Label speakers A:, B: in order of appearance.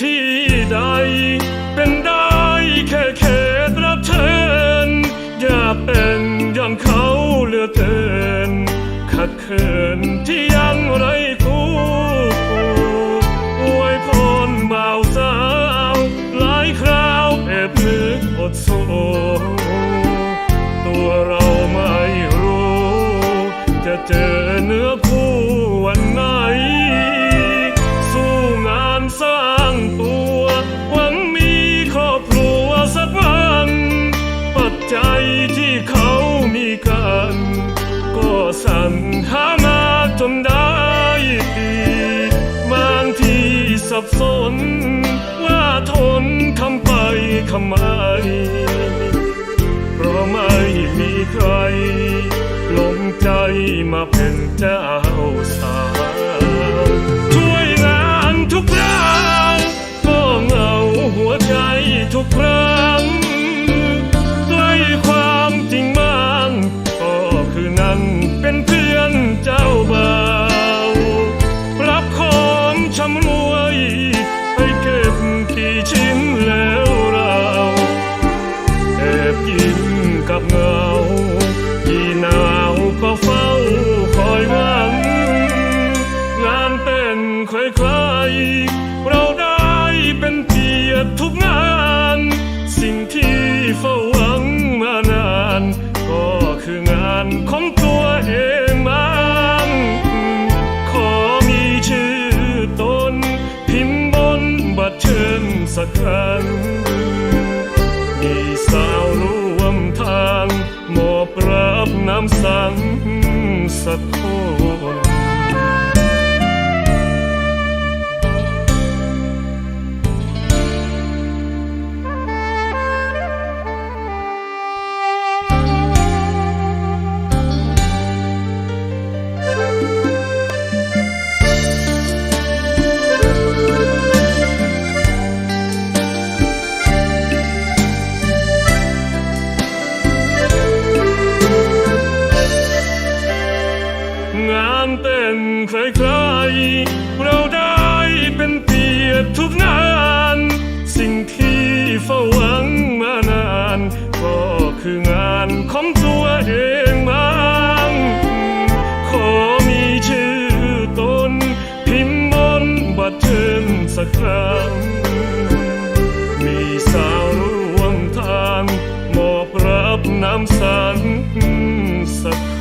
A: ที่ใด เป็นได้แค่เขตรับเชิญอย่าเป็นอย่างเขาเหลือเกินขัดเขิน ที่เขามีกัน ก็สั่งหามาจนได้บางทีสับสน ว่าทนทำไปทำไม เพราะไม่มีใคร ลงใจมาเป็นเจ้า สักครั้ง มีสาวร่วมทางมอบรับน้ำสังสักคน ใครๆเราได้เป็นเกียรทุกนาน สิ่งที่เฝ้าหวังมานาน ก็คืองานของตัวเองมั้งขอมีชื่อตน พิมพ์บนบัตรเชิญสักครั้งมีสาวร่วมทางมอบรับน้ำสันสัก